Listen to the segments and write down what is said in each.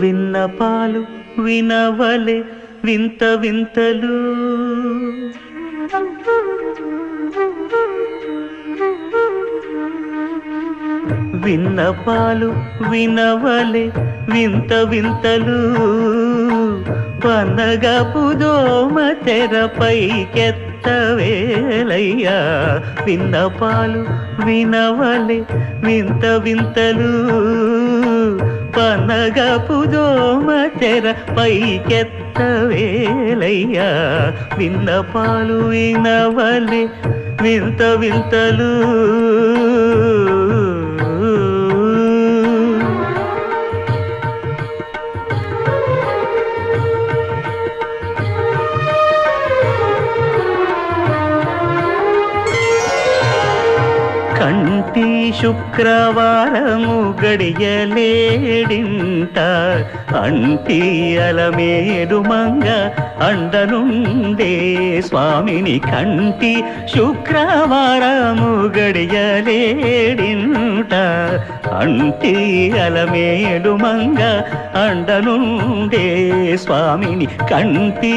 విన్నపాలు వినవలే వింత వింతలు. విన్నపాలు వినవలే వింత వింతలు. పనగపు దోమ తెరపైకెత్తవేలయ్యా విన్నపాలు వినవలే వింత వింతలు. పనగపు దోమ విన్న పాలు వినవలే వింత వింతలు కంటి శుక్రవారము గడియలేడింత అంటి అలమేరు మంగ అండనుండే స్వామిని కంటి శుక్రవారము గడియలేడింట. అంటి అలమేడు మంగ అండనుండే స్వామిని కంటి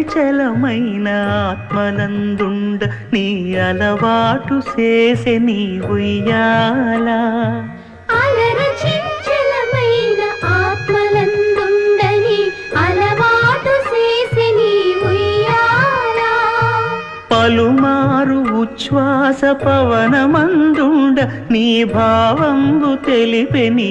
చంచలమైన ఆత్మనందుండ నీ అలవాటు చేసే నీ ఉయ్యాలా పలుమారు ఉచ్ఛ్వాస పవనమందుండ నీ భావంబు తెలిపే నీ